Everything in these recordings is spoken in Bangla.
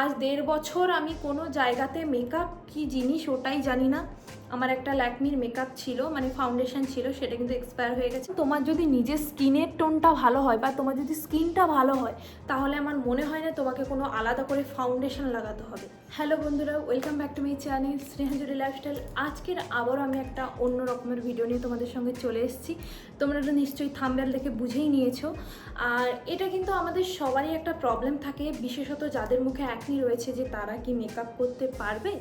আজ দেড় বছর আমি কোনো জায়গাতে মেকআপ কি জিনিস ওটাই জানি না। আমার একটা ল্যাকমির মেকআপ ছিল মানে ফাউন্ডেশন ছিল, সেটা কিন্তু এক্সপায়ার হয়ে গেছে। তোমার যদি নিজের স্কিনের টোনটা ভালো হয় বা তোমার যদি স্কিনটা ভালো হয়, তাহলে আমার মনে হয় না তোমাকে কোনো আলাদা করে ফাউন্ডেশন লাগাতে হবে। হ্যালো বন্ধুরা welcome back to my channel Snehajuri lifestyle আজকের আবারও আমি একটা অন্য রকমের ভিডিও নিয়ে তোমাদের সঙ্গে চলে এসেছি। তোমরা তো নিশ্চয়ই থাম্বেল দেখে বুঝেই নিয়েছো। আর এটা কিন্তু আমাদের সবারই একটা প্রবলেম থাকে, বিশেষত যাদের মুখে অ্যাকনি রয়েছে যে তারা কি মেকআপ করতে পারবে?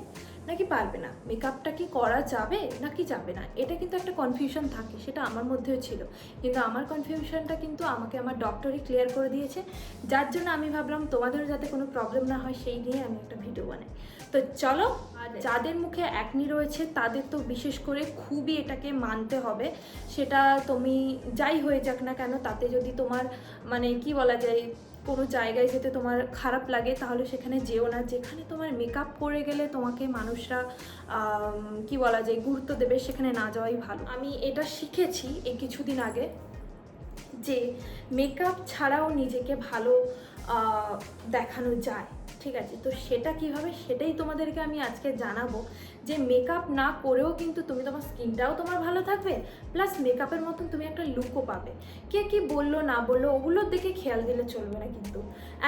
নাকি পারবে না? মেকআপটা কি করা যাবে নাকি যাবে না? এটা কিন্তু একটা কনফিউশন থাকে সেটা আমার মধ্যেও ছিল। কিন্তু আমার কনফিউশনটা কিন্তু আমাকে আমার ডক্টরই ক্লিয়ার করে দিয়েছে। যার জন্য আমি ভাবলাম তোমাদেরও যাতে কোনো প্রবলেম না হয় সেই নিয়ে আমি একটা ভিডিও বানাই। তো চলো আর। যাদের মুখে অ্যাকনি রয়েছে তাদের তো বিশেষ করে খুবই এটাকে মানতে হবে। সেটা তুমি যাই হয়ে যাক না কেন তাতে যদি তোমার মানে কি বলা যায় কোনো জায়গায় যেতে তোমার খারাপ লাগে, তাহলে সেখানে যেও না। যেখানে তোমার মেকআপ করে গেলে তোমাকে মানুষরা কি বলা যায়, গুরুত্ব দেবে, সেখানে না যাওয়াই ভালো। আমি এটা শিখেছি এই কিছুদিন আগে যে মেকআপ ছাড়াও নিজেকে ভালো দেখানো যায়, ঠিক আছে? তো সেটা কীভাবে? সেটাই তোমাদেরকে আমি আজকে জানাব। যে মেকআপ না করেও কিন্তু তুমি তোমার স্কিনটাও তোমার ভালো থাকবে প্লাস মেকআপের মতন তুমি একটা লুকও পাবে। কে কি বলল, না বলল, ওগুলোর দিকে খেয়াল দিলে চলবে না কিন্তু।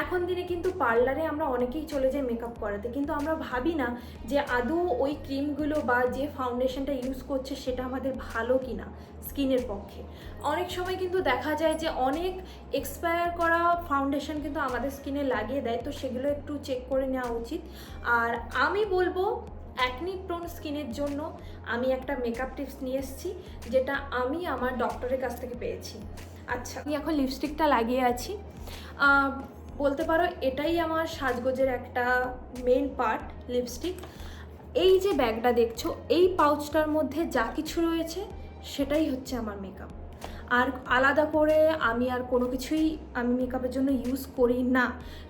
এখন দিনে কিন্তু পার্লারে আমরা অনেকেই চলে যাই মেকআপ করাতে, কিন্তু আমরা ভাবি না যে আদৌ ওই ক্রিমগুলো বা যে ফাউন্ডেশনটা ইউজ করছে সেটা আমাদের ভালো কি না স্কিনের পক্ষে। অনেক সময় কিন্তু দেখা যায় যে অনেক এক্সপায়ার করা ফাউন্ডেশন কিন্তু আমাদের স্কিনে লাগিয়ে দেয়, তো সেগুলো একটু চেক করে নেওয়া উচিত। আর আমি বলব অ্যাকনি প্রোন স্কিনের জন্য আমি একটা মেকআপ টিপস নিয়ে এসেছি, যেটা আমি আমার ডক্টরের কাছ থেকে পেয়েছি। আচ্ছা আমি এখন লিপস্টিকটা লাগিয়ে আছি। বলতে পারো এটাই আমার সাজগোজের একটা মেন পার্ট লিপস্টিক এই যে ব্যাগটা দেখছ, এই পাউচটার মধ্যে যা কিছু রয়েছে, সেটাই হচ্ছে আমার মেকআপ আর আলাদা করে আমি আর কোনো কিছুই আমি মেকআপের জন্য ইউজ করি না।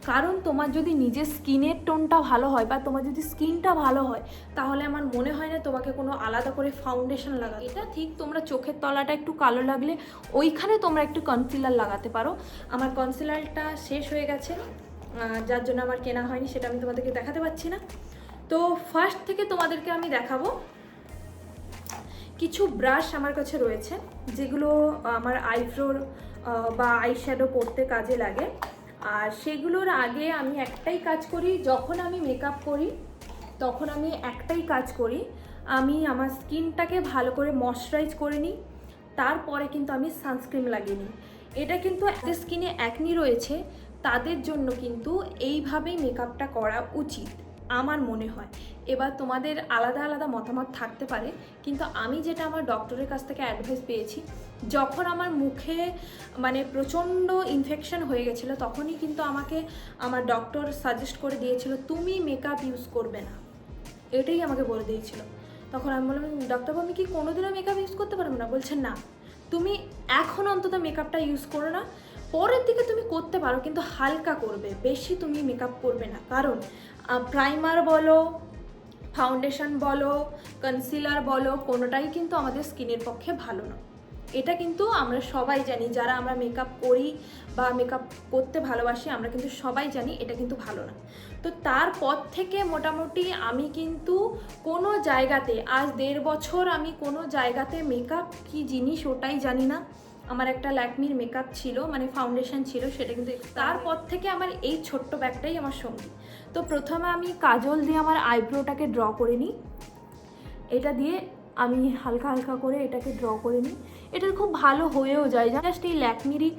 কারণ তোমার যদি নিজের স্কিনের টোনটা ভালো হয় বা তোমার যদি স্কিনটা ভালো হয়, তাহলে আমার মনে হয় না তোমাকে কোনো আলাদা করে ফাউন্ডেশন লাগা এটা ঠিক তোমরা চোখের তলাটা একটু কালো লাগলে ওইখানে তোমরা একটু কনসিলার লাগাতে পারো। আমার কনসিলারটা শেষ হয়ে গেছে যার জন্য আমার কেনা হয়নি সেটা আমি তোমাদেরকে দেখাতে পারছি না। তো ফার্স্ট থেকে তোমাদেরকে আমি দেখাবো কিছু ব্রাশ আমার কাছে রয়েছে, যেগুলো আমার আইব্রোর বা আই শ্যাডো করতে কাজে লাগে। আর সেগুলোর আগে আমি একটাই কাজ করি, যখন আমি মেকআপ করি, তখন আমি একটাই কাজ করি, আমি আমার স্কিনটাকে ভালো করে ময়শ্চারাইজ করে নিই, তারপরে কিন্তু আমি সানস্ক্রিন লাগিয়ে নিই। এটা কিন্তু স্কিনে অ্যাকনি রয়েছে, তাদের জন্য কিন্তু এইভাবেই মেকআপটা করা উচিত। আমার মনে হয়। এবার তোমাদের আলাদা আলাদা মতামত থাকতে পারে, কিন্তু আমি যেটা আমার ডক্টরের কাছ থেকে অ্যাডভাইস পেয়েছি, যখন আমার মুখে মানে প্রচণ্ড ইনফেকশন হয়ে গেছিল, তখনই কিন্তু আমাকে আমার ডক্টর সাজেস্ট করে দিয়েছিল, তুমি মেকআপ ইউজ করবে না। এটাই আমাকে বলে দিয়েছিল। তখন আমি বললাম ডক্টর আমি কি কোনোদিনও মেকআপ ইউজ করতে পারব না? বলছেন না। তুমি এখন অন্তত মেকআপটা ইউজ করো না। পরের দিকে তুমি করতে পারো, কিন্তু হালকা করবে। বেশি তুমি মেকআপ করবে না। কারণ প্রাইমার বলো ফাউন্ডেশন বলো কনসিলার বলো, কোনোটাই কিন্তু আমাদের স্কিনের পক্ষে ভালো না। এটা কিন্তু আমরা সবাই জানি, যারা আমরা মেকআপ করি বা মেকআপ করতে ভালোবাসি, আমরা কিন্তু সবাই জানি এটা কিন্তু ভালো না। তো তারপর থেকে মোটামুটি আমি কিন্তু কোনো জায়গাতে, আজ দেড় বছর আমি কোনো জায়গাতে মেকআপ কি জিনিস ওটাই জানি না। আমার একটা ল্যাকমির মেকআপ ছিল মানে ফাউন্ডেশন ছিল সেটা কিন্তু তারপর থেকে আমার এই ছোট্ট ব্যাগটাই আমার সঙ্গী। তো প্রথমে আমি কাজল দিয়ে আমার আইব্রোটাকে ড্র করে নিই। এটা দিয়ে আমি হালকা হালকা করে এটাকে ড্র করে নিই। এটা খুব ভালো হয়েও যায়। জাস্ট এই ল্যাকমিরই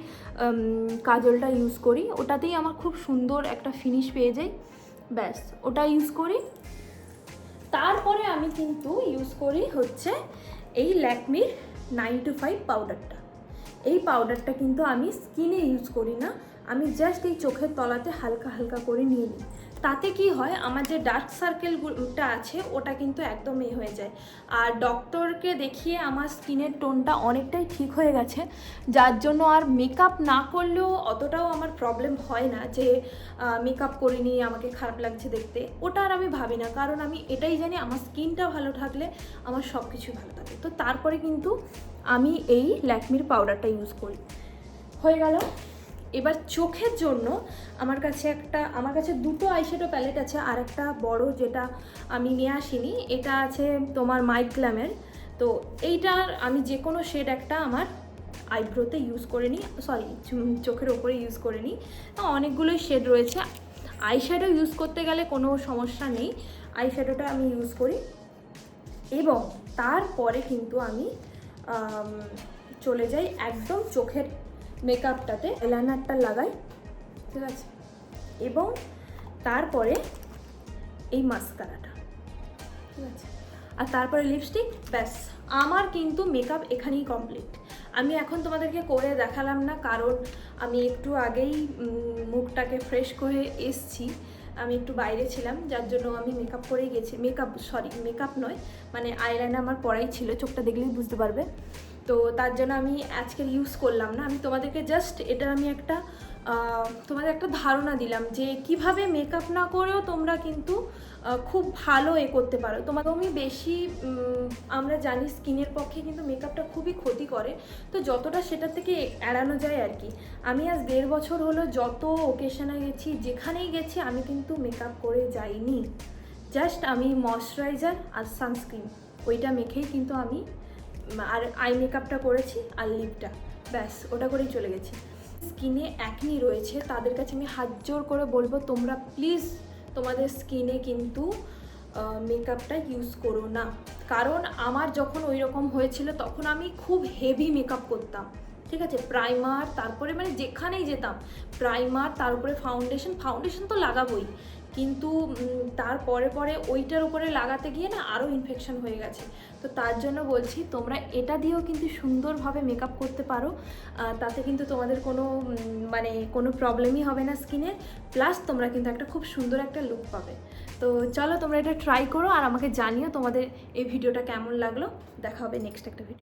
কাজলটা ইউজ করি। ওটাতেই আমার খুব সুন্দর একটা ফিনিশ পেয়ে যাই ব্যাস, ওটা ইউজ করি। তারপরে আমি কিন্তু ইউজ করি হচ্ছে এই ল্যাকমির নাইন টু ফাইভ পাউডারটা এই পাউডারটা কিন্তু আমি স্কিনে ইউজ করি না। আমি জাস্ট এই চোখের তলাতে হালকা হালকা করে নিয়ে নিই। তাতে কি হয়, আমার যে ডার্ক সার্কেলটা আছে, ওটা কিন্তু একদম এ হয়ে যায়। আর ডক্টরকে দেখিয়ে আমার স্কিনের টোনটা অনেকটাই ঠিক হয়ে গেছে। যার জন্য আর মেকআপ না করলেও অতটাও আমার প্রবলেম হয় না যে মেকআপ করিনি, আমাকে খারাপ লাগছে দেখতে। ওটা আর আমি ভাবি না। কারণ আমি এটাই জানি, আমার স্কিনটা ভালো থাকলে আমার সব কিছু ভালো থাকে। তো তারপরে কিন্তু আমি এই ল্যাকমির পাউডারটা ইউজ করি। হয়ে গেল। এবার চোখের জন্য আমার কাছে একটা, আমার কাছে দুটো আইশ্যাডো প্যালেট আছে, আর একটা বড় যেটা আমি নিয়ে আসিনি, এটা আছে তোমার মাইক্লামের তো এইটার আমি যে কোনো শেড একটা আমার আইব্রোতে ইউজ করে নিই সরি চোখের ওপরে ইউজ করে নিই। অনেকগুলোই শেড রয়েছে। আইশ্যাডো ইউজ করতে গেলে কোনো সমস্যা নেই আইশ্যাডোটা আমি ইউজ করি। এবং তারপরে কিন্তু আমি, চলে যাই একদম চোখের মেকআপটাতে আইলাইনারটা লাগাই, ঠিক আছে? এবং তারপরে এই মাস্কারাটা, ঠিক আছে? আর তারপরে লিপস্টিক, ব্যাস। আমার কিন্তু মেকআপ এখানেই কমপ্লিট। আমি এখন তোমাদেরকে করে দেখালাম না, কারণ আমি একটু আগেই মুখটাকে ফ্রেশ করে এসছি। আমি একটু বাইরে ছিলাম, যার জন্য আমি মেকআপ করেই গেছি। মেকআপ, সরি, মেকআপ নয় মানে আইলাইনার আমার পরাই ছিল, চোখটা দেখলেই বুঝতে পারবে। তো তার জন্য আমি আজকের ইউজ করলাম না। আমি তোমাদেরকে জাস্ট এটার আমি একটা তোমাদের একটা ধারণা দিলাম যে কীভাবে মেকআপ না করেও তোমরা কিন্তু খুব ভালো এ করতে পারো। তোমাকে আমি বেশি আমরা জানি স্কিনের পক্ষে কিন্তু মেকআপটা খুবই ক্ষতি করে। তো যতটা সেটা থেকে এড়ানো যায় আর কি। আমি আজ দেড় বছর হলো যত ওকেশনে গেছি, যেখানেই গেছি আমি কিন্তু মেকআপ করে যাইনি। জাস্ট আমি ময়শ্চারাইজার আর সানস্ক্রিন ওইটা মেখেই কিন্তু আমি আর আই মেকআপটা করেছি আর লিপটা ব্যাস, ওটা করেই চলে গেছি। স্কিনে অ্যাকনি রয়েছে, তাদের কাছে আমি হাত জোর করে বলব, তোমরা প্লিজ তোমাদের স্কিনে কিন্তু মেকআপটা ইউজ করো না। কারণ আমার যখন ওই রকম হয়েছিল, তখন আমি খুব হেভি মেকআপ করতাম। ঠিক আছে? প্রাইমার তারপরে মানে যেখানেই যেতাম প্রাইমার তারপরে ফাউন্ডেশন ফাউন্ডেশন তো লাগাবোই। কিন্তু উম, তারপরে পরে ওইটার উপরে লাগাতে গিয়ে না আরও ইনফেকশন হয়ে গেছে। তো তার জন্য বলছি তোমরা এটা দিয়েও কিন্তু সুন্দরভাবে মেকআপ করতে পারো। তাতে কিন্তু তোমাদের কোনো মানে কোনো প্রবলেমই হবে না স্কিনে প্লাস তোমরা কিন্তু একটা খুব সুন্দর একটা লুক পাবে। তো চলো তোমরা এটা ট্রাই করো আর আমাকে জানিও তোমাদের এই ভিডিওটা কেমন লাগল। দেখা হবে নেক্সট একটা ভিডিও